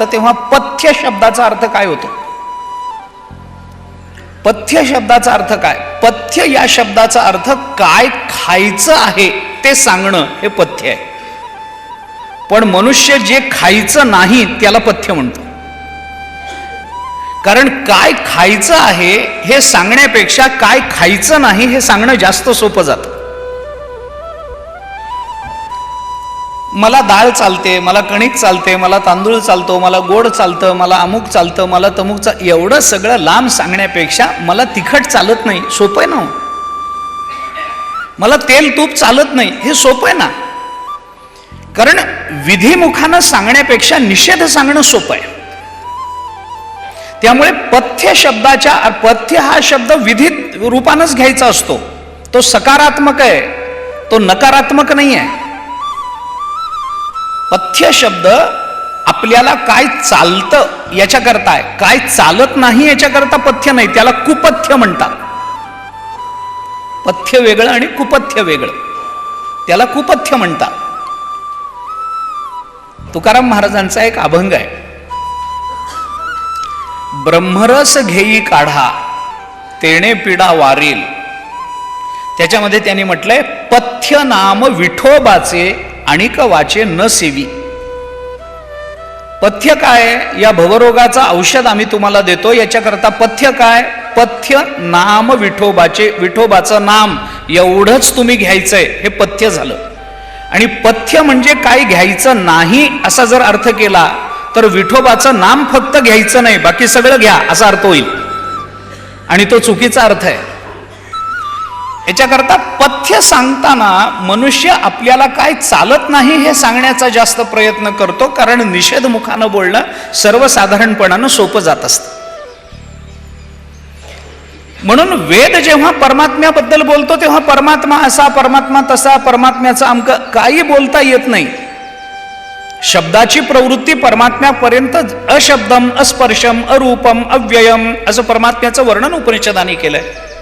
जातं तेव्हा पथ्य शब्दाचा अर्थ काय होतो? पथ्य शब्दाचा अर्थ काय? पथ्य या शब्दाचा अर्थ काय खायचं आहे ते सांगणं हे पथ्य आहे. पण मनुष्य जे खायचं नाही त्याला पथ्य म्हणतो. कारण काय खायचं आहे हे सांगण्यापेक्षा काय खायचं नाही हे सांगणं जास्त सोपं जातं. मला डाळ चालते मला कणिक चालते मला तांदूळ चालतो मला गोड चालतं मला अमुक चालतं मला तमुक चाल एवढं सगळं लांब सांगण्यापेक्षा मला तिखट चालत नाही सोपं आहे ना हो? मला तेल तूप चालत नाही हे सोपं आहे ना? कारण विधिमुखानं सांगण्यापेक्षा निषेध सांगणं सोपं आहे. त्यामुळे पथ्य शब्दाच्या पथ्य हा शब्द विधित रूपानंच घ्यायचा असतो. तो सकारात्मक आहे तो नकारात्मक नाही आहे पथ्य शब्द आपल्याला काय चालतं याच्याकरता आहे. काय चालत नाही याच्याकरता पथ्य नाही. त्याला कुपथ्य म्हणतात. पथ्य वेगळं आणि कुपथ्य वेगळं. त्याला कुपथ्य म्हणतात. तुकाराम महाराजांचा एक अभंग आहे. ब्रह्मरस घेई काढा तेणे पिडा वारील. त्याच्यामध्ये त्यांनी म्हटलंय पथ्य नाम विठोबाचे आणिक वाचे न सेवी. पथ्य काय? या भवरोगाचा औषध आम्ही तुम्हाला देतो. याच्याकरता पथ्य काय? पथ्य नाम विठोबाचे विठोबाचं नाम. एवढंच तुम्ही घ्यायचंय. हे पथ्य झालं. आणि पथ्य म्हणजे काय घ्यायचं नाही असा जर अर्थ केला तर विठोबाचं नाम फक्त घ्यायचं नाही. बाकी सगळं घ्या असा अर्थ होईल. आणि तो चुकीचा अर्थ आहे. याच्याकरता पथ्य सांगताना मनुष्य आपल्याला काय चालत नाही हे सांगण्याचा जास्त प्रयत्न करतो कारण निषेध मुखानं बोलणं सर्वसाधारणपणानं सोपं जात असतं. म्हणून वेद जेव्हा परमात्म्याबद्दल बोलतो तेव्हा परमात्मा असा परमात्मा तसा परमात्म्याचा अमक काही बोलता येत नाही. शब्दाची प्रवृत्ती परमात्म्यापर्यंत अशब्दम अस्पर्शम अरूपम अव्ययम असं परमात्म्याचं वर्णन उपनिषदाने केलंय.